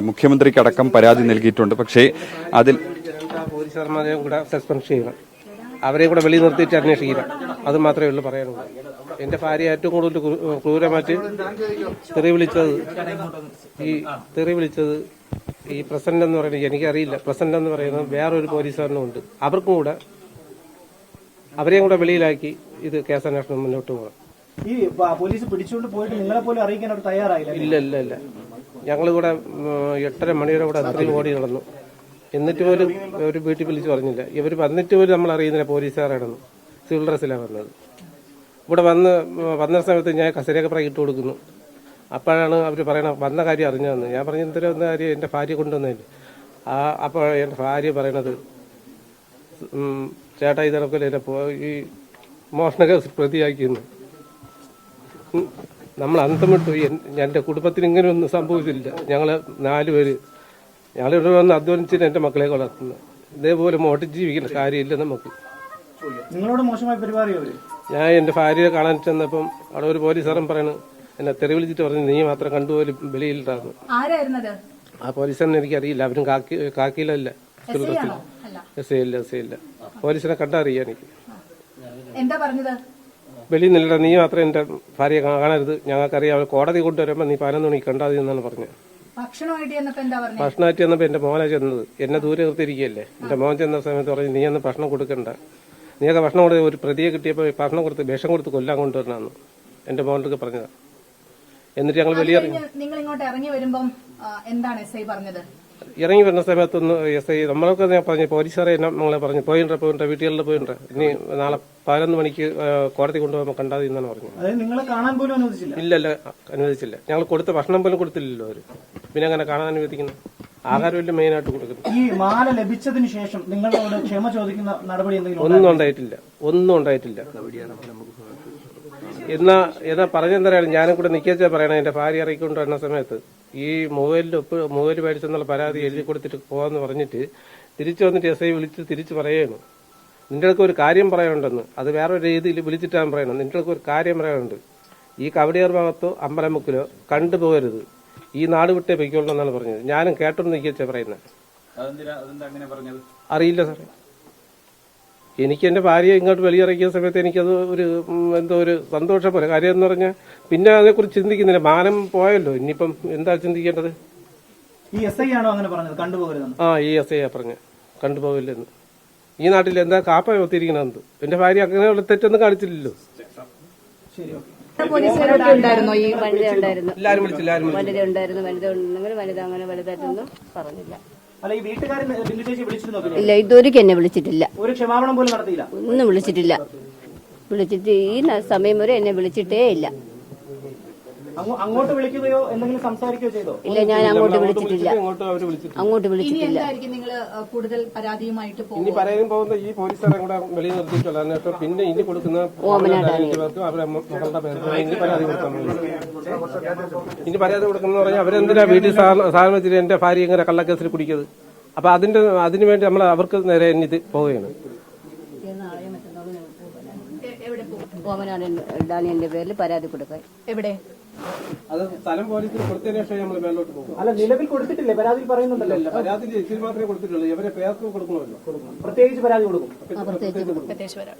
മുഖ്യമന്ത്രിക്കടക്കം പരാതി നൽകിയിട്ടുണ്ട്. പക്ഷേ അതിൽ സസ്പെൻഡ് ചെയ്യണം. അവരെയും കൂടെ വെളി നിർത്തിയിട്ട് അന്വേഷിക്കണം. അത് മാത്രമേ ഉള്ളൂ പറയാനുള്ളൂ. എന്റെ ഭാര്യ ഏറ്റവും കൂടുതൽ ക്രൂ- ക്രൂരമായിട്ട് തെറി വിളിച്ചത് ഈ തെറി വിളിച്ചത് ഈ പ്രസന്റ് എന്ന് പറയുന്നത് എനിക്കറിയില്ല. പ്രസന്റ് എന്ന് പറയുന്നത് വേറൊരു പോലീസുകാരനും ഉണ്ട്. അവർക്കും കൂടെ അവരെയും കൂടെ വെളിയിലാക്കി ഇത് കേസന്വേഷണം മുന്നോട്ട് പോകണം. ഈ പോലീസ് പിടിച്ചുകൊണ്ട് പോയിട്ട് നിങ്ങളെ പോലും അറിയിക്കാൻ അവർ തയ്യാറായില്ല ഇല്ല ഇല്ല ഇല്ല. ഞങ്ങൾ ഇവിടെ എട്ടര മണിയുടെ ഇവിടെ അത്രയും ഓടി നടന്നു. എന്നിട്ട് പോലും ഒരു വീട്ടിൽ വിളിച്ച് പറഞ്ഞില്ല. ഇവർ വന്നിട്ട് പോലും നമ്മൾ അറിയുന്നില്ല പോലീസുകാരാണെന്ന്. സിവിൽ ഡ്രസ്സിലാണ് വന്നത്. ഇവിടെ വന്ന് വന്ന സമയത്ത് ഞാൻ കസേരയൊക്കെ ഇട്ട് കൊടുക്കുന്നു. അപ്പോഴാണ് അവർ പറയണത് വന്ന കാര്യം അറിഞ്ഞതെന്ന്. ഞാൻ പറഞ്ഞ എന്തൊരു വന്ന കാര്യം? എന്റെ ഭാര്യ കൊണ്ടുവന്നതല്ലേ ആ അപ്പോൾ എന്റെ ഭാര്യ പറയണത് ഉം, ചേട്ടാ ഇതൊക്കെ എന്നെ പോ- ഈ മോഷണ കേസ് പ്രതിയാക്കിയെന്ന്. നമ്മൾ അന്തം വിട്ടു. എന്റെ എന്റെ കുടുംബത്തിന് ഇങ്ങനെയൊന്നും സംഭവിച്ചില്ല. ഞങ്ങൾ നാലുപേര് ഞങ്ങളിവിടെ വന്ന് അധ്വാനിച്ചിട്ട് എന്റെ മക്കളെ വളർത്തുന്നത് ഇതേപോലെ മോട്ടി ജീവിക്കുന്ന കാര്യമില്ല നമുക്ക്. നിങ്ങളോട് മോശമായി ഞാൻ എന്റെ ഭാര്യയെ കാണാൻ ചെന്നപ്പം അവിടെ ഒരു പോലീസുകാരൻ പറയണു എന്നെ തെറി വിളിച്ചിട്ട് പറഞ്ഞു നീ മാത്രം കണ്ടുപോലും ആരായിരുന്നത്? ആ പോലീസുകാരനെ എനിക്കറിയില്ല. അവരും കാക്കി കാക്കിയിലല്ല എസ് ഐ ഇല്ല എസ് ഐ ഇല്ല പോലീസിനെ കണ്ടറിയാം എനിക്ക്. എന്താ പറഞ്ഞത്? വെളിയിൽ നിന്നില്ല നീ മാത്രം എന്റെ ഭാര്യയെ കാണരുത്. ഞങ്ങൾക്കറിയാം അവൾ കോടതി കൊണ്ടുവരുമ്പോൾ നീ പതിനൊന്ന് മണിക്ക് കണ്ടാതി എന്നാണ് പറഞ്ഞത് ഭക്ഷണമായിട്ട് ചെന്നപ്പോ എന്റെ മോനെ ചെന്നത്. എന്നെ ദൂരെ നിർത്തിയിരിക്കുകയല്ലേ? എന്റെ മോൻ ചെന്ന സമയത്ത് പറഞ്ഞു നീ അന്ന് ഭക്ഷണം കൊടുക്കണ്ട. നീയൊക്കെ ഭക്ഷണം കൊടുത്ത് ഒരു പ്രതിയെ കിട്ടിയപ്പോൾ ഭക്ഷണം കൊടുത്ത് വിഷം കൊടുത്ത് കൊല്ലാൻ കൊണ്ടുവരണമെന്ന്. എന്റെ മോനൊക്കെ പറഞ്ഞതാ. എന്നിട്ട് ഞങ്ങൾ വലിയ നിങ്ങൾ ഇങ്ങോട്ട് ഇറങ്ങി വരുമ്പം എന്താണ് എസ് ഐ പറഞ്ഞത്? ഇറങ്ങി വരുന്ന സമയത്തൊന്ന് എസ് ഐ നമ്മളൊക്കെ ഞാൻ പറഞ്ഞു പോലീസുകാരെ എന്നെ നമ്മളെ പറഞ്ഞു പോയിണ്ട പോയിണ്ട വീട്ടുകളിൽ പോയിണ്ട ഇനി നാളെ പതിനൊന്ന് മണിക്ക് കോടതി കൊണ്ടുപോകുമ്പോൾ കണ്ടാതി എന്നാണ് പറഞ്ഞത്. അതായത് നിങ്ങളെ കാണാൻ പോലും അനുവദിച്ചില്ല? ഇല്ലല്ല അനുവദിച്ചില്ല. ഞങ്ങൾ കൊടുത്ത ഭക്ഷണം പോലും കൊടുത്തില്ലല്ലോ അവർ. പിന്നെ അങ്ങനെ കാണാൻ അനുവദിക്കുന്നു. ആഹാരമല്ലേ മെയിനായിട്ട് കൊടുക്കുന്നത് ഈ മാല ലഭിച്ചതിന് ശേഷം നിങ്ങളോട് ക്ഷമ ചോദിക്കുന്ന നടപടി എന്തെങ്കിലും ഒന്നും ഉണ്ടായിട്ടില്ല. ഒന്നും ഉണ്ടായിട്ടില്ല. എന്നാ എന്നാ പറഞ്ഞെന്തായാലും ഞാനും കൂടെ നിൽക്കാച്ചാ പറയണേ. എന്റെ ഭാര്യ ഇറക്കിക്കൊണ്ട് വരുന്ന സമയത്ത് ഈ മൊബൈലിൽ ഒപ്പ് മൊബൈൽ മേടിച്ചെന്നുള്ള പരാതി എഴുതി കൊടുത്തിട്ട് പോവാന്ന് പറഞ്ഞിട്ട് തിരിച്ചു വന്നിട്ട് എസ് ഐ വിളിച്ച് തിരിച്ചു പറയണം നിന്റെ അടുക്ക് ഒരു കാര്യം പറയാനുണ്ടെന്ന്. അത് വേറെ ഒരു രീതിയിൽ വിളിച്ചിട്ടാണ് പറയണം നിന്റെ അടുക്ക് ഒരു കാര്യം പറയാനുണ്ട്. ഈ കവടിയാർ ഭാഗത്തോ അമ്പലമുക്കിലോ കണ്ടുപോകരുത് ഈ നാട് വിട്ടേ പൊയ്ക്കോളൂ എന്നാണ് പറഞ്ഞത്. ഞാനും കേട്ടൊന്ന് നിൽക്കാച്ചാ പറയുന്നത് അറിയില്ല സാറേ. എനിക്ക് എന്റെ ഭാര്യയെ ഇങ്ങോട്ട് വെളിയിറക്കിയ സമയത്ത് എനിക്കത് ഒരു എന്തോ ഒരു സന്തോഷം പോലെ. കാര്യം എന്ന് പറഞ്ഞാൽ പിന്നെ അതേക്കുറിച്ച് ചിന്തിക്കുന്നില്ല. മാനം പോയല്ലോ. ഇനിയിപ്പം എന്താ ചിന്തിക്കേണ്ടത്? ഈ എസ് ഐ ആണോ അങ്ങനെ പറഞ്ഞത്? കണ്ടുപോകരുതെന്ന്. ആ ഈ എസ് ഐ ആ പറഞ്ഞ. കണ്ടുപോകില്ലെന്ന് ഈ നാട്ടിൽ എന്താ കാപ്പ ഒത്തിരിക്കണമെന്ന് എന്റെ ഭാര്യ അങ്ങനെയുള്ള തെറ്റൊന്നും കാണിച്ചില്ലല്ലോ. ശരി ഓക്കെ. ഉണ്ടായിരുന്നോ? ഈ വനിത ഉണ്ടായിരുന്നു. വനിത ഉണ്ടായിരുന്നു വനിത ഉണ്ടെങ്കിൽ വനിത അങ്ങനെ വലുതായിട്ടൊന്നും പറഞ്ഞില്ല. ഇല്ല ഇതൊരിക്കും എന്നെ വിളിച്ചിട്ടില്ല. ഒരു ക്ഷമാപണം പോലും നടത്തിയില്ല? ഒന്നും വിളിച്ചിട്ടില്ല. വിളിച്ചിട്ട് ഈ സമയം വരെ എന്നെ വിളിച്ചിട്ടേ ഇല്ല. അങ്ങോട്ട് വിളിക്കുകയോ എന്തെങ്കിലും സംസാരിക്കുകയോ ചെയ്തോ? ഇല്ല ഞാൻ അങ്ങോട്ട് വിളിച്ചിട്ടില്ല. അവർ അങ്ങോട്ട് വിളിച്ചിട്ടില്ല. എന്തായിരിക്കും നിങ്ങൾ കൂടുതൽ പരാതിയുമായിട്ട് ഇനി പരാതിയും പോകുന്ന ഈ പോലീസുകാരെ കൂടെ വെളിയിൽ നിർത്തിയിട്ടുള്ള എന്നിട്ട് പിന്നെ ഇനി കൊടുക്കുന്ന പേർക്കും അവരുടെ മകളുടെ പേർക്കും ഇനി പരാതി കൊടുക്കാൻ ഇനി പരാതി കൊടുക്കുന്ന പറഞ്ഞാൽ അവരെന്തിനാ വീട്ടിൽ സാധനം വെച്ചിട്ട് എന്റെ ഭാര്യ ഇങ്ങനെ കള്ളക്കേസിൽ കുടിക്കുന്നത്? അപ്പൊ അതിന്റെ അതിനുവേണ്ടി നമ്മൾ അവർക്ക് നേരെ ഇനി ഇത് പോവുകയാണ്. എവിടെ പോകും? ഓമനാണ് ഡാനിയന്റെ പേരിൽ പരാതി കൊടുക്കാൻ. എവിടെ? അത് സ്ഥലം പോലീസിൽ കൊടുത്തതിന് ശേഷം നമ്മൾ മേലോട്ട് പോകും. അല്ല നിലവിൽ കൊടുത്തിട്ടില്ലേ? പരാതി പറയുന്നുണ്ടല്ലോ. പരാതി ഇച്ചിരി മാത്രമേ കൊടുത്തിട്ടുള്ളൂ. ഇവരെ പേർക്ക് കൊടുക്കണമല്ലോ. പ്രത്യേകിച്ച് പരാതി കൊടുക്കും. പ്രത്യേകിച്ച് വരാം